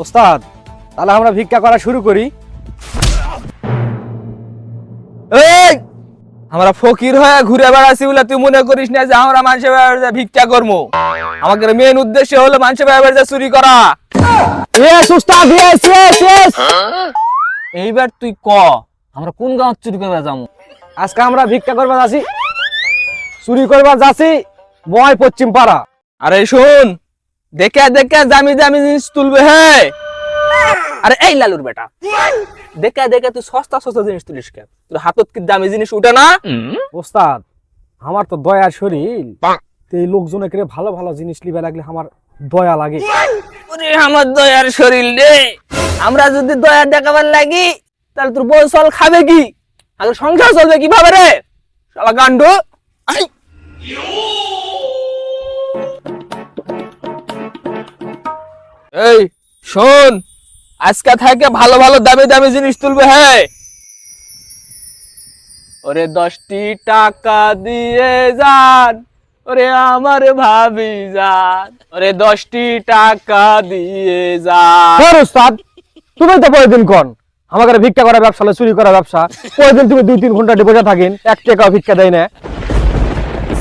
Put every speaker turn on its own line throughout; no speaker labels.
ওস্তাদ তাহলে আমরা ভিক্ষা করা শুরু করি।
এই আমরা ফকির হয়ে ঘুরে বেড়াচ্ছি বলে তুই মনে করিস না যে আমরা মানুষের বাড়িতে ভিক্ষা করব আমাদের মেন উদ্দেশ্য হলো মানুষের বাড়িতে চুরি করা।
ইয়েস
এইবার তুই ক আমরা কোন গাঁও চুরি করবে যাব
আজকে আমরা ভিক্ষা করবা যাচ্ছি চুরি করবা যাচ্ছি ময় পশ্চিম পাড়া
আরে শোন দেখে দেখে জামি দামি জিনিস তুলবে হে আরে এই লালুর বেটা। দেখে দেখে তুই সস্তা সস্তা জিনিস তুলিস কেন? তোর হাতত কি দামি জিনিস উঠে না?
ওস্তাদ আমার তো দয়ার শরীর। তো এই লোকজনে করে ভালো ভালো জিনিস লিবে লাগলে আমার দয়া লাগে।
ওরে আমার দয়ার শরীর রে! আমরা যদি দয়া দেখাবার লাগি তাহলে তোর বউ চল খাবে কি? আগে সংসার চলবে কীভাবে রে? শালা গান্ডু! আই! এই শোন আজকে থেকে ভালো ভালো দামি দামি জিনিস তুলবে হ্যাঁ ওরে দশটি টাকা দিয়ে যান ওরে আমার ভাবি যান ওরে দশটি টাকা দিয়ে যান।
হ্যাঁ ওস্তাদ তুমি তো প্রতিদিন কোন? আমাকে ভিক্ষা করা ব্যবসা হলো চুরি করা ব্যবসা। প্রতিদিন তুমি দুই তিন ঘণ্টা বসে থাকেন এক টাকা ভিক্ষা দেয় না।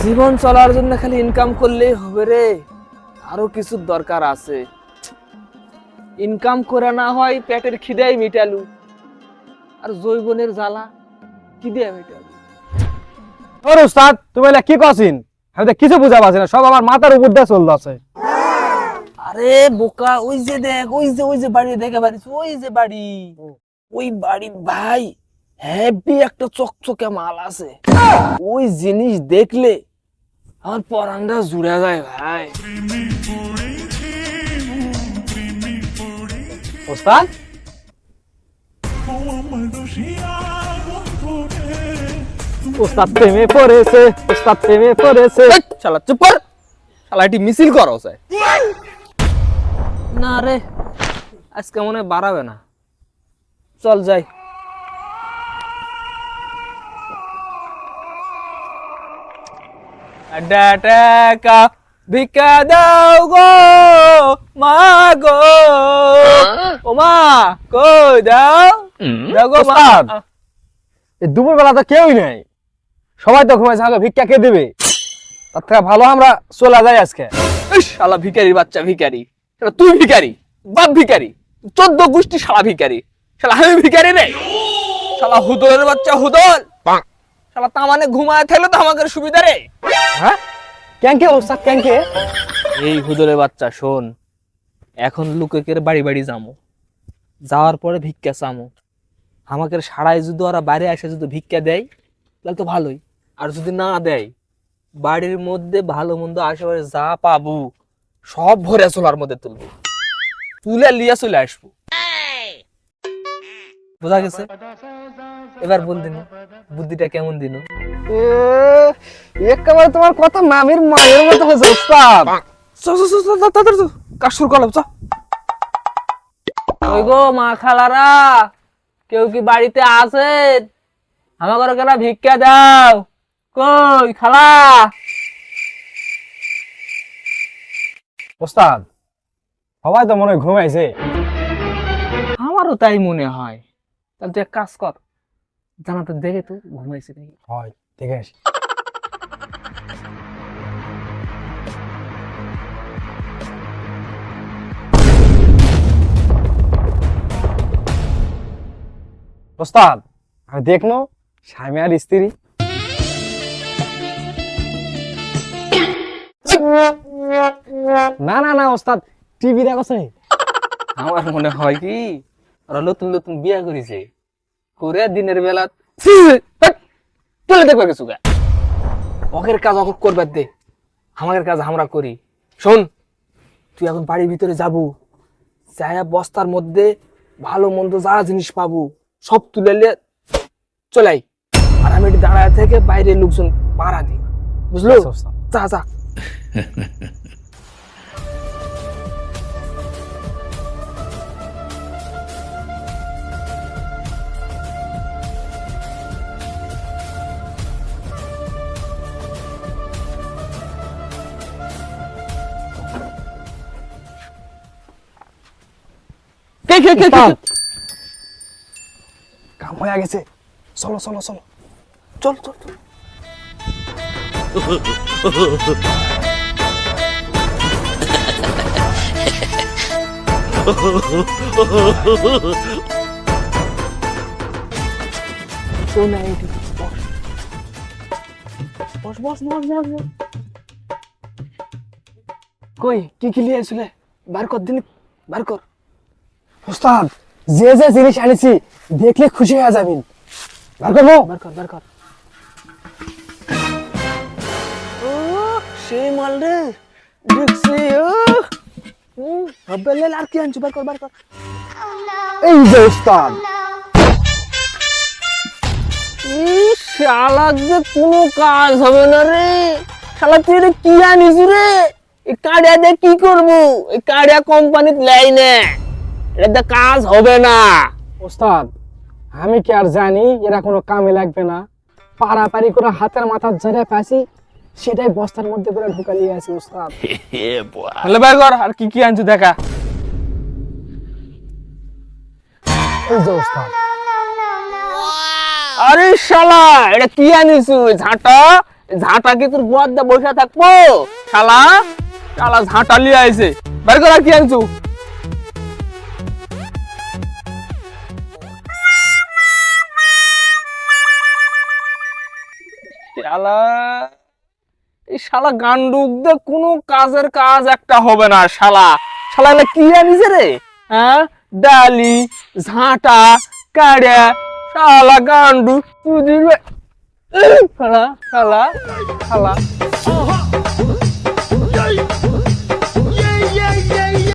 জীবন চলার জন্য খালি ইনকাম করলেই হবে রে। আরও কিছু দরকার আছে। ইনকাম করে না হয় পেটের খিদাই মিটালু। আর জৈবনের জ্বালা কি দিয়ে মিটালু।
ওর ওস্তাদ তুমি এলা কি করছিন আমি তো কিছু বুঝা পাচ্ছি না সব আমার মাথার উপর দিয়ে চলতে আছে।
আরে বোকা ওই যে দেখ ওই যে ওই যে বাড়ি দেখে বাড়ি ওই যে বাড়ি। ওই বাড়ির ভাই হেভি একটা চকচকে মাল আছে। ওই জিনিস দেখলে আমার পরানটা জুড়ে যায় ভাই।
ওস্তাদ ওস্তাদ প্রেমে পড়েছে ওস্তাদ প্রেমে পড়েছে
এই, শালা চুপ কর শালা এটি মিছিল করো চাই না রে আজকে মনে হয় বাড়াবে না চল যাই আড্ডা টাকা ভিক্ষা দাও গো মা গো। ও মা কই দাও? দাও
ওস্তাদ। এই দুপুর বেলা তো কেউই নাই। সবাই তো ঘুমাইছে আমাকে ভিক্ষা কে দেবে? তার থেকে ভালো আমরা চলে যাই আজকে।
শালা ভিখারি বাচ্চা ভিখারি। শালা তুই ভিখারি বাপ ভিকারি চোদ্দ গোষ্ঠী শালা ভিখারি। শালা আমি ভিখারি রে। শালা হুদলের বাচ্চা হুদল শালা তামানে ঘুমায় থাকলে তো আমাদের সুবিধা রে।
হ্যাঁ? ক্যাঙ্কে ওস্তাদ ক্যাঙ্কে
এই হুদলের বাচ্চা শোন। এখন লোকের বাড়ি বাড়ি যামো। যাওয়ার পরে ভিক্ষা চামো। আমাকে সারাই যদি ওরা বাইরে এসে যদি ভিক্ষা দেয় তাহলে তো ভালোই। আর যদি না দেয় বাড়ির মধ্যে ভালো মন্দ আশেপাশে যা পাবো সব ভরে চলার মধ্যে তুলবো। তুলে লিয়া চলে আসব। বোঝা গেছে? এবার বল দিন বুদ্ধিটা কেমন দিন?
একেবারে তোমার কথা মামির মায়ের মতো হয়েছে
কলম চ। ওই গো মা খালারা কেউ কি বাড়িতে আমাকে কেনা ভিক্ষা দাও? কই খালা?
ওস্তাদ সবাই তো মনে হয় ঘুমাইছে।
আমারও তাই মনে হয়। তাহলে তুই এক কাজ কর জানাতে দেখে তো ঘুমাইছে নাকি
হয় ঠিক আছে ওস্তাদ আমি দেখনো স্বামী আর স্ত্রী। না না না ওস্তাদ টিভি দেখছে
আমার মনে হয় কি ওরা নতুন নতুন বিয়া করেছে। করে দিনের বেলা চলে দেখবে কিছু গা। অকের কাজ অক করবার দে আমাদের কাজ আমরা করি। শোন তুই এখন বাড়ির ভিতরে যাব যায়া বস্তার মধ্যে ভালো মন্দ যা জিনিস পাবো। সব তুলে নিয়ে চলাই। আর আমি দাঁড়ায় থেকে বাইরে লোকজন পাড়া দিই। বুঝলো?
আচ্ছা,
যা যা। কে কে কে?
কাম হয়ে গেছে। চলো চলো চলো।
চল চল। কই, কি লিয়ে আসলে বার কর দিন, বার কর।
যে যে জিনিস আনিছি দেখলে খুশি হয়ে যাবেন বার করব
বার কর বার কর। ও সেই মাল রে। দেখছি ও আর কি আনছো? বার কর বার কর।
এই যে উস্তাদ।
শালা যে কোনো কাজ হবে না রে। শালা তুই কি আনিস রে? এই কাড়িয়া দিয়ে কি করব? এই কাড়িয়া কোম্পানিত লাই না এটা কাজ হবে না।
উস্তাদ আমি কি আর জানি এরা কোনো কামে লাগবে না। পাড়াপাড়ি করে হাতের মাথার জায়গায় পাইছি সেটাই বস্তার মধ্যে করে ঢুকা নিয়ে আসি
বার কর আর কি কি আনছো দেখা?
এই যে উস্তাদ
আরে শালা এটা কি আনিস ঝাঁটা? ঝাঁটা কি তোর গোয়ার দিয়ে বসে থাকব? শালা শালা ঝাঁটা লিয়ে আইছে। বার কর আর কি আনছো? শালা, এই শালা গান্ডুক দে, কোনো কাজের কাজ একটা হবে না শালা। শালা না কি আনিছে রে? হ্যাঁ? ডালি, ঝাঁটা, কাড়া, শালা গান্ডু তুই শালা শালা শালা।